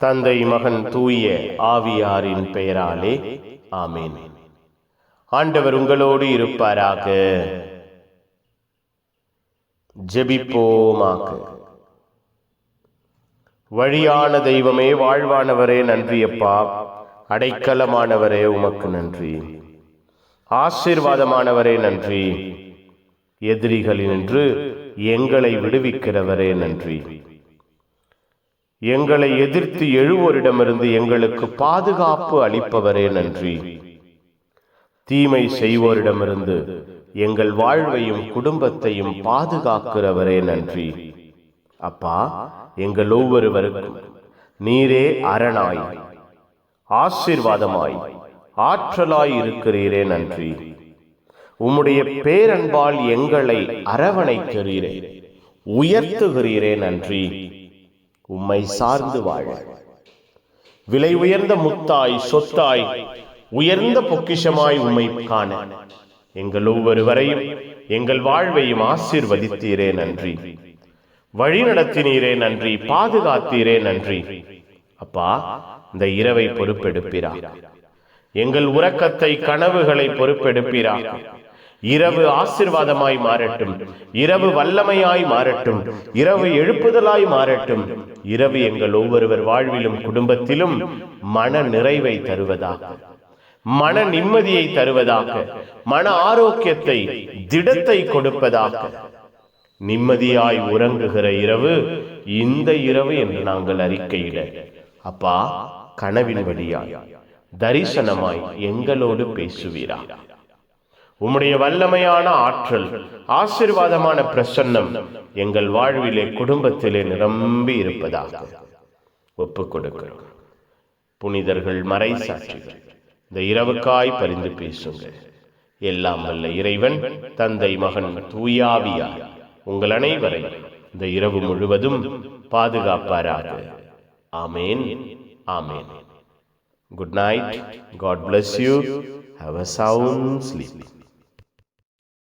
தந்தை மகன் தூய ஆவியாரின் பெயராலே ஆமேன். ஆண்டவர் உங்களோடு இருப்பாராக. ஜெபிப்போமாக. வழியான தெய்வமே வாழ்வானவரே நன்றியப்பா. அடைக்கலமானவரே உமக்கு நன்றி. ஆசீர்வாதமானவரே நன்றி. எதிரிகளினின்று எங்களை விடுவிக்கிறவரே நன்றி. எங்களை எதிர்த்து எழுவோரிடமிருந்து எங்களுக்கு பாதுகாப்பு அளிப்பவரே நன்றி. தீமை செய்வோரிடமிருந்து எங்கள் வாழ்வையும் குடும்பத்தையும் பாதுகாக்கிறவரே நன்றி. அப்பா எங்கள் ஒவ்வொருவருக்கும் நீரே அரணாய் ஆசீர்வாதமாய் ஆற்றலாய் இருக்கிறீரே நன்றி. உம்முடைய பேரன்பால் எங்களை அரவணைக்கிறீரே உயர்த்துகிறீரே நன்றி. உம்மை சார்ந்து வாழ. விலை உயர்ந்த முத்தாய் சொத்தாய் உயர்ந்த பொக்கிஷமாய் உம்மை காண. எங்கள் ஒவ்வொருவரையும் எங்கள் வாழ்வையும் ஆசீர்வதித்தீரே நன்றி. வழி நடத்தினீரே நன்றி பாதுகாத்தீரே நன்றி. அப்பா இந்த இரவை பொறுப்பெடுப்பீரா? எங்கள் உறக்கத்தை கனவுகளை பொறுப்பெடுப்பீரா? இரவு ஆசிர்வாதமாய் மாறட்டும். இரவு வல்லமையாய் மாறட்டும். இரவு எழுப்புதலாய் மாறட்டும். இரவு எங்கள் ஒவ்வொருவர் வாழ்விலும் குடும்பத்திலும் மன நிறைவை தருவதாக. மன நிம்மதியை தருவதாக. மன ஆரோக்கியத்தை திடத்தை கொடுப்பதாக. நிம்மதியாய் உறங்குகிற இரவு இந்த இரவு என்று நாங்கள் அறிக்கையிட. அப்பா கனவின் வழியாய். தரிசனமாய் எங்களோடு பேசுவீரா? உம்முடைய வல்லமையான ஆற்றல் ஆசிர்வாதமான பிரசன்னம் எங்கள் வாழ்விலே குடும்பத்திலே நிரம்பி இருப்பதாக ஒப்புக் கொடுக்கிறோம். புனிதர்கள் மறை சாட்சிகள் இந்த இரவுக்காய் பரிந்து பேசுங்கள். எல்லாம் வல்ல இறைவன் தந்தை மகன் தூயாவியா உங்கள் அனைவரை இந்த இரவு முழுவதும் பாதுகாப்பாராக. Amen amen. Good night God bless you have a sound sleep.